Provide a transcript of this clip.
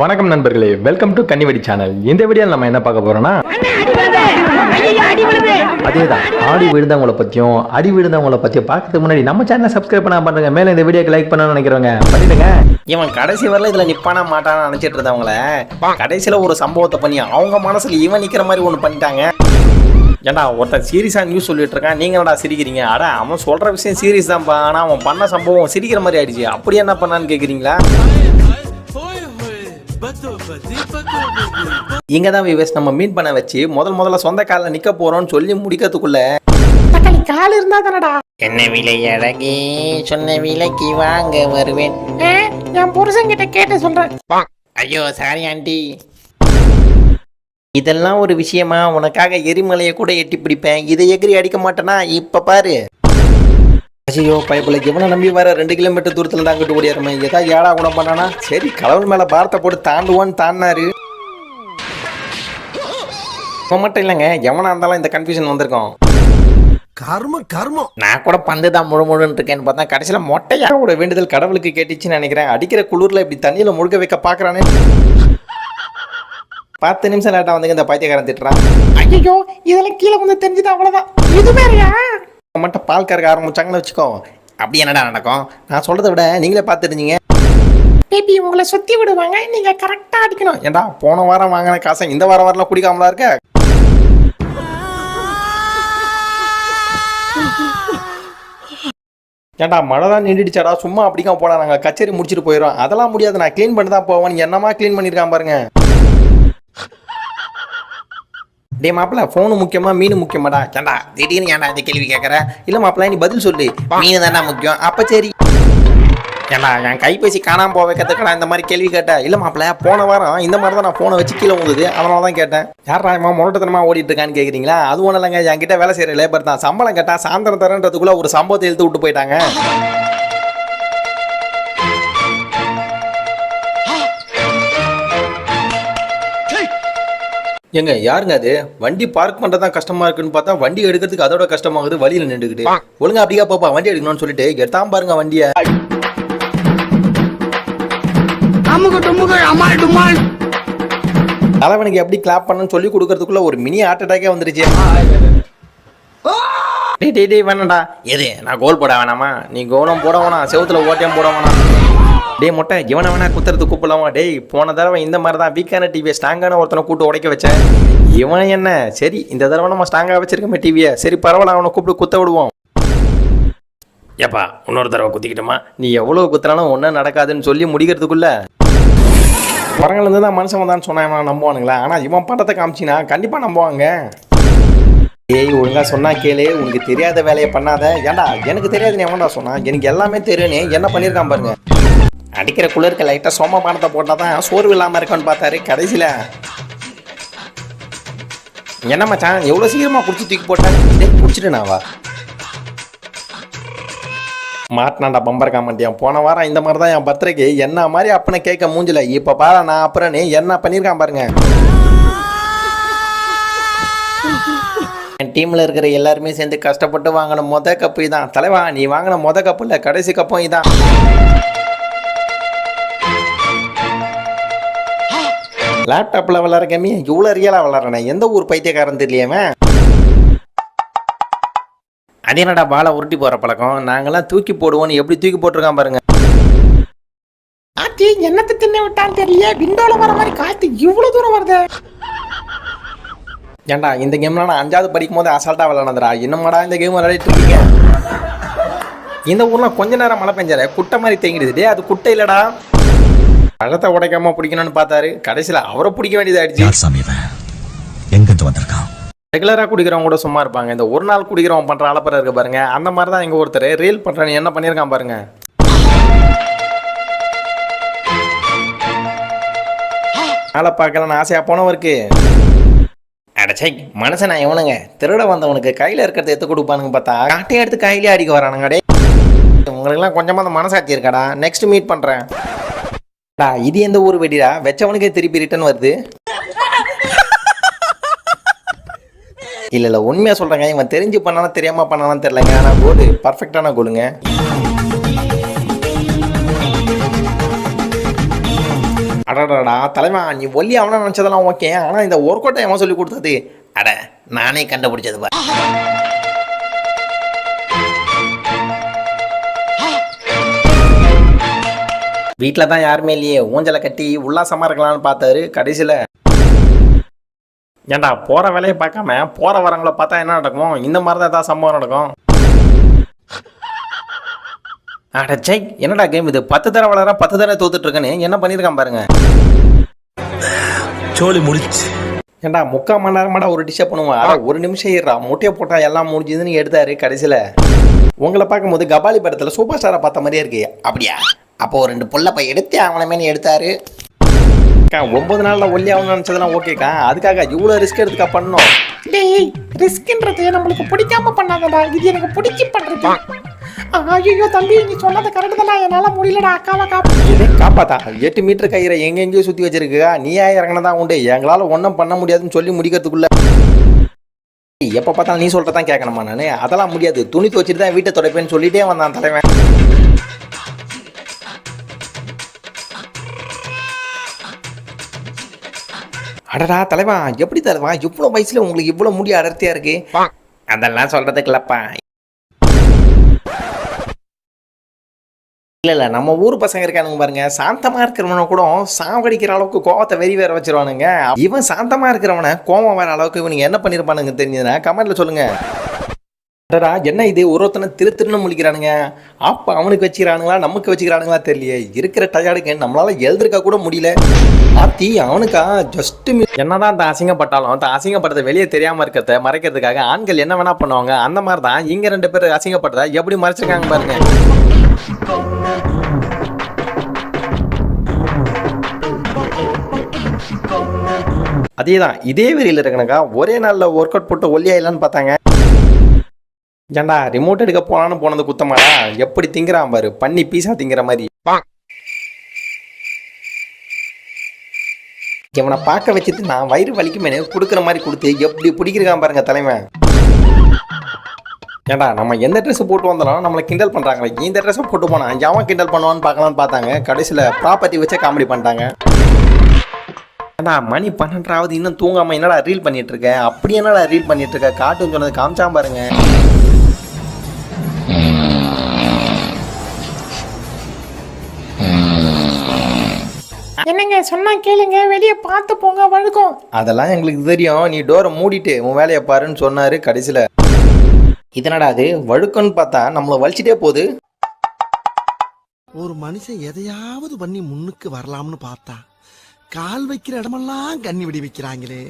வணக்கம் நண்பர்களே welcome to கன்னிவெடி channel இந்த வீடியோவில் நம்ம என்ன பார்க்க போறோம்னா அதேதான் ஆடி விழுந்தவங்கள பத்தியும் அடி விழுந்தவங்களை பத்தியும் பார்க்கறதுக்கு முன்னாடி நம்ம சேனலை சப்ஸ்கிரைப் பண்ண பண்ணுங்க மேல இந்த வீடியோக்கு லைக் பண்ண நினைக்கிறவங்க பண்ணிடுங்க. இவன் கடைசி வரல இதுல நிப்பானா மாட்டான்னு நினைச்சிட்டு இருந்தவங்கள கடைசியில ஒரு சம்பவத்தை பண்ணி அவங்க மனசுல இவன் நிக்கிற மாதிரி ஒண்ணு பண்ணிட்டாங்க. ஏன்டா ஒருத்தன் சீரியஸாக நியூஸ் சொல்லிட்டு இருக்கான். நீங்க என்னடா சிரிக்கிறீங்க? அட அவன் சொல்ற விஷயம் சீரியஸ் தான்ப்பா. ஆனால் அவன் பண்ண சம்பவம் சிரிக்கிற மாதிரி ஆயிடுச்சு. அப்படி என்ன பண்ணான்னு கேட்குறீங்களா இங்க தான் விவேஸ் நம்ம மீட் பண்ண வச்சு முதல் முதல்ல சொந்த காலில் நிக்க போறோம்னு சொல்லி முடிக்கிறதுக்குள்ள தக்காளி கால் இருந்தா தானடா. என்ன விலை அழகே? சொன்ன விலைக்கு வாங்க வருவேன். என் புருஷன் கிட்ட கேட்டு சொல்றேன். ஐயோ சாரி ஆண்டி. இதெல்லாம் ஒரு விஷயமா? உனக்காக எரிமலையை கூட எட்டி பிடிப்பேன். இதை எகிரி அடிக்க மாட்டேனா? இப்ப பாரு. ஐயோ பைப்பில் இவனை நம்பி வர ரெண்டு கிலோமீட்டர் தூரத்துல இருந்து அங்கிட்டு ஓடியாருமே. ஏதாவது ஏடா குணம் பண்ணானா? சரி கடவுள் மேல பாரத்தை போட்டு தாண்டுவான்னு தாண்டினாரு. இப்போ மட்டும் இல்லைங்க எவனா இருந்தாலும் இந்த கன்ஃபியூஷன் வந்திருக்கும். கர்மம் கர்மம். நான் கூட பந்து தான் முழு முழுன்னு இருக்கேன்னு பார்த்தா கடைசியில் மொட்டையாவோட வேண்டுதல் கடவுளுக்கு கேட்டுச்சுன்னு நினைக்கிறேன். அடிக்கிற குளிர்ல இப்படி தண்ணியில முழுக வைக்க பார்க்கறானே. பத்து நிமிஷம் லேட்டா வந்து இந்த பைத்தியக்காரன் திட்டுறான். ஐயோ இதெல்லாம் கீழே வந்து தெரிஞ்சது? அவ்வளவுதான். இது அவன் மட்டும் பால் கறக்க ஆரம்பிச்சாங்கன்னு வச்சுக்கோ. அப்படி என்னடா நடக்கும்? நான் சொல்கிறத விட நீங்களே பார்த்துருந்தீங்க பேபி உங்களை சுத்தி விடுவாங்க. நீங்க கரெக்டா அடிக்கணும். ஏன்டா போன வாரம் வாங்கின காசை இந்த வாரம் வரலாம் குடிக்காமலா இருக்க? ஏன்டா மழை தான் நின்றுடுச்சாடா சும்மா அப்படிக்காம போடா. நாங்கள் கச்சேரி முடிச்சுட்டு போயிடும் அதெல்லாம் முடியாது. நான் க்ளீன் பண்ணி தான் போவேன். நீ என்னமா க்ளீன் பண்ணியிருக்கான் பாருங்க. டே மாப்பிள்ள ஃபோனு முக்கியமா மீன் முக்கியமாடா? ஏன்டா திடீர்னு ஏன்டா இந்த கேள்வி கேட்குற இல்லை மாப்பிள்ள நீ பதில் சொல்லு. மீன் தானே முக்கியம். அப்போ சரி. ஏன்னா என் கைபேசி காணாமல் போக கற்றுக்கடா இந்த மாதிரி கேள்வி கேட்டேன் இல்லை மாப்பிள்ள போன வாரம் இந்த மாதிரி தான் நான் ஃபோனை வச்சு கீழே வந்தது அதனால தான் கேட்டேன். யாரா இவன் முரட்டத்தனமாக ஓடிட்டு இருக்கான்னு கேட்குறீங்களா அது ஒன்றும் இல்லைங்க என்கிட்ட வேலை செய்கிற லேபர் தான். சம்பளம் கேட்டால் சாயந்தரம் தரன்றதுக்குள்ளே ஒரு சம்பவத்தை எழுத்து விட்டு போயிட்டாங்க. எங்க யாருங்க அது? வண்டி பார்க் பண்றது தான் கஷ்டமா இருக்குன்னு பார்த்தா வண்டி எடுக்கிறதுக்கு அதோட கஷ்டமாகுது வழியில நின்றுக்கிட்டு ஒழுங்கா அப்படியே பாப்பா வண்டி எடுக்கணும்னு சொல்லிட்டு எடுத்தாம பாருங்க வண்டியை. தலைவனுக்கு எப்படி கிளாப் பண்ணணும்னு சொல்லி கொடுக்கறதுக்குள்ள ஒரு மினி ஹார்ட் அட்டாக்கே வந்துருச்சு. டேய் டேய் டேய் வேணாம்டா. எது நான் கோல் போட வேணாமா? நீ கோலம் போட வேணாம் செவுத்துல ஓட்டியம் போட வேணாம். டேய் மொட்டை இவனை வேணா குத்துறது கூப்பிடலாமா? டேய் போன தடவை இந்த மாதிரி தான் வீக்கான டிவியை ஸ்ட்ராங்கான ஒருத்தனை கூட்டு உடைக்க வச்சேன். இவன் என்ன? சரி இந்த தடவை நம்ம ஸ்ட்ராங்காக வச்சிருக்கோமே டிவியை சரி பரவாயில்ல அவனை கூப்பிட்டு குத்த விடுவோம். ஏப்பா இன்னொரு தடவை குத்திக்கிட்டோமா? நீ எவ்வளோ குத்துறாலும் ஒன்றும் நடக்காதுன்னு சொல்லி முடிக்கிறதுக்குள்ள. குரங்கிலேருந்து தான் மனுஷன் வந்தான்னு சொன்னா நம்புவானுங்களா? ஆனால் இவன் படத்தை காமிச்சினா கண்டிப்பாக நம்புவாங்க. ஏய் ஒழுங்காக சொன்னா கேளு. உனக்கு தெரியாத வேலையை பண்ணாத. ஏன்டா எனக்கு தெரியாதுன்னு எவன்டா சொன்னா எனக்கு எல்லாமே தெரியும் என்ன பண்ணியிருக்கான் பாருங்க. அடிக்கிற குளிருக்கு லைட்டாக சோம பானத்தை போட்டால் தான் சோர்வு இல்லாமல் இருக்கான்னு பார்த்தாரு கடைசியில். என்ன மச்சான் எவ்வளோ சீக்கிரமாக குடிச்சு தூக்கி போட்டேன் குடிச்சிட்டு நான் வா. மாட்டினாண்டா பம்பர் காமண்டியான் போன வாரம் இந்த மாதிரி தான் என் பர்த்டேக்கு என்ன மாதிரி அப்பனை கேட்க மூஞ்சில இப்போ பாரு நான் அப்புறம் நீ என்ன பண்ணியிருக்கான் பாருங்க. என் டீமில் இருக்கிற எல்லாருமே சேர்ந்து கஷ்டப்பட்டு வாங்கின மொத கப்பு இதான். தலைவா நீ வாங்கின மொத கப்பு இல்லை கடைசி கப்பும் இதான். லேப்டாப்பில் விளாட்ற கம்மி இவ்வளோ ரியலாக விளாட்றேன் எந்த ஊர் பைத்தியக்காரன் தெரியலையவன் அது என்னடா பாலை உருட்டி போகிற பழக்கம்? நாங்கெல்லாம் தூக்கி போடுவோன்னு எப்படி தூக்கி போட்டிருக்கான் பாருங்க. ஆத்தி என்னத்தை தின்ன விட்டான்னு தெரியல விண்டோல வர மாதிரி காத்து இவ்வளவு தூரம் வருது. ஏன்டா இந்த கேம்லாம் நான் அஞ்சாவது படிக்கும் போது அசால்ட்டாக விளாண்டதுடா என்னமாடா இந்த கேம் விளையாடிட்டு இருக்கீங்க? இந்த ஊர்லாம் கொஞ்ச நேரம் மழை பெஞ்சாரு குட்டை மாதிரி தேங்கிடுது. அது குட்டை இல்லடா. பழத்தை உடைக்காம பிடிக்கணும்னு பார்த்தாரு. கடைசியில் அவரை பிடிக்க வேண்டியதாயிடுச்சு. சாமி எங்கிருந்து வந்திருக்கான்? ரெகுலராக குடிக்கிறவங்க கூட சும்மா இருப்பாங்க. இந்த ஒரு நாள் குடிக்கிறவன் பண்ணுற அலப்பறை இருக்கு பாருங்க. அந்த மாதிரி தான் எங்க ஒருத்தர் ரீல் பண்ணுறேன்னு என்ன பண்ணியிருக்கான் பாருங்க. ஆளை பார்க்கலன்னு ஆசையாக போனவருக்கு. அடச்சை மனுஷன் நான் இவனுங்க. திருட வந்தவனுக்கு கையில் இருக்கிறத எடுத்து கொடுப்பானுங்க பார்த்தா. காட்டையை எடுத்து கையிலே அடிக்க வரானுங்க. டே உங்களுக்கெல்லாம் கொஞ்சமாக அந்த மனசாட்சி இருக்காடா. நெக்ஸ்ட் மீட் பண்ணுறேன் இது எந்த ஊர் வெடிடா? வச்சவனுக்கே திருப்பி ரிட்டர்ன் வருது. இல்லை இல்லை உண்மையாக சொல்கிறேங்க இவன் தெரிஞ்சு பண்ணானா தெரியாமல் பண்ணானு தெரிலங்க ஆனால் கோடு பர்ஃபெக்டான கோலுங்க அடடா தலைவா நீ ஒல்லி அவனா நினச்சதெல்லாம் ஓகே ஆனால் இந்த ஒர்க் அவுட்டை எவன் சொல்லி கொடுத்தது? அட நானே கண்டுபிடிச்சது பா வீட்டில் தான் யாருமே இல்லையே. ஊஞ்சலை கட்டி உல்லாசமாக இருக்கலாம்னு பார்த்தாரு. கடைசியில் ஏன்டா போகிற வேலையை பார்க்காம போகிற வரவங்கள பார்த்தா என்ன நடக்கும்? இந்த மாதிரி தான் ஏதாவது சம்பவம் நடக்கும். அட சை என்னடா கேம் இது? பத்து தடவை வளர பத்து தடவை தோத்துட்டு இருக்கேன்னு என்ன பண்ணியிருக்கான் பாருங்க. சோலி முடிச்சு. ஏன்டா முக்கால் மணி நேரமாடா ஒரு டிஷ்ஷை பண்ணுவான். அட ஒரு நிமிஷம் ஏறா முட்டையை போட்டா எல்லாம் முடிஞ்சுதுன்னு எடுத்தாரு கடைசியில். உங்களை பார்க்கும்போது கபாலி படத்தில் சூப்பர் ஸ்டாரை பார்த்த மாதிரியே இருக்கு. அப்படியா? அப்போ ஒரு ரெண்டு புள்ள பை எடுத்து அவனமேனு எடுத்தாரு. அக்கா, ஒன்பது நாள்ல ஒல்லி ஆகணும்னு நினச்சதெல்லாம் ஓகேக்கா அதுக்காக இவ்வளோ ரிஸ்க் எடுத்துக்கா பண்ணோம் டேய் ரிஸ்க்ன்றது நம்மளுக்கு பிடிக்காம பண்ணாதடா. இது எனக்கு பிடிச்சி பண்றது ஐயோ தம்பி நீ சொன்னது கரெக்ட் தானே. என்னால முடியலடா அக்காவை காப்பா இதே காப்பாத்தா. எட்டு மீட்டர் கயிறை எங்க எங்கேயோ சுத்தி வச்சிருக்கா நீயா இறங்கினதான் உண்டு. எங்களால ஒன்றும் பண்ண முடியாதுன்னு சொல்லி முடிக்கிறதுக்குள்ள எப்ப பார்த்தாலும் நீ சொல்றதான் கேட்கணுமா நானு? அதெல்லாம் முடியாது. துணி துவச்சிட்டு தான் வீட்டை துடைப்பேன்னு சொல்லிட்டே வந்தான் தலைவன். அடடா தலைவா எப்படி தலைவா? இவ்வளோ வயசுல உங்களுக்கு இவ்வளோ முடி அடர்த்தியா இருக்கு? அதெல்லாம் சொல்றதுக்குலப்பா இல்ல இல்ல நம்ம ஊர் பசங்க இருக்கானுங்க பாருங்க. சாந்தமா இருக்கிறவனை கூட சாவடிக்கிற அளவுக்கு கோவத்தை வெறி வேற வச்சிருவானுங்க. இவன் சாந்தமா இருக்கிறவன கோவம் வர அளவுக்கு இவனுங்க என்ன பண்ணிருப்பானுங்க தெரிஞ்சதுன்னா கமெண்ட்ல சொல்லுங்க. அடடா என்ன இது? ஒரு ஒருத்தனை திரு திருன்னு முழிக்கிறானுங்க. அப்போ அவனுக்கு வச்சுக்கிறானுங்களா? நமக்கு வச்சுக்கிறானுங்களா தெரியலையே. இருக்கிற டயர்டுக்கு நம்மளால எழுந்திருக்க கூட முடியல. ஆத்தி அவனுக்கா ஜஸ்ட் என்னதான் அந்த அசிங்கப்பட்டாலும் அந்த அசிங்கப்பட்டதை வெளியே தெரியாம இருக்கிறத மறைக்கிறதுக்காக ஆண்கள் என்ன வேணா பண்ணுவாங்க? அந்த மாதிரி தான் இங்க ரெண்டு பேர் அசிங்கப்பட்டதை எப்படி மறைச்சிருக்காங்க பாருங்க. அதே தான் இதே வெறியில் இருக்கணுக்கா. ஒரே நாளில் ஒர்க் அவுட் போட்டு ஒல்லியாயிலான்னு பார்த்தாங்க. ஏன்டா ரிமோட் எடுக்க போலான்னு போனது குத்தமாடா? எப்படி திங்கிறான் பாரு பண்ணி பீஸா திங்கிற மாதிரி. இவனை பார்க்க வச்சுட்டு நான் வயிறு வலிக்குமே கொடுக்குற மாதிரி கொடுத்து எப்படி பிடிக்கிறான் பாருங்க தலைவன். ஏன்டா நம்ம எந்த ட்ரெஸ் போட்டு வந்தாலும் நம்மளை கிண்டல் பண்ணுறாங்களே இந்த ட்ரெஸ்ஸை போட்டு போனான் எவன் கிண்டல் பண்ணுவான்னு பார்க்கலான்னு பார்த்தாங்க. கடைசியில் ப்ராப்பர்ட்டி வச்சே காமெடி பண்ணிட்டாங்க. ஏண்டா மணி பன்னெண்டாவது இன்னும் தூங்காம என்னடா ரீல் பண்ணிட்டு இருக்கேன் அப்படி என்னடா ரீல் பண்ணிட்டு இருக்க? காட்டுன்னு சொன்னது காமிச்சா பாருங்க. என்னங்க சொன்னா கேளுங்க வெளியே பார்த்து போங்க வழுக்கும். அதெல்லாம் எங்களுக்கு தெரியும். நீ டோரை மூடிட்டு உன் வேலையை பாருன்னு சொன்னாரு கடைசியில். இதனடா அது? வழுக்கன்னு பார்த்தா நம்மளை வலிச்சிட்டே போகுது. ஒரு மனுஷன் எதையாவது பண்ணி முன்னுக்கு வரலாம்னு பார்த்தா கால் வைக்கிற இடமெல்லாம் கண்ணி விடி வைக்கிறாங்களே.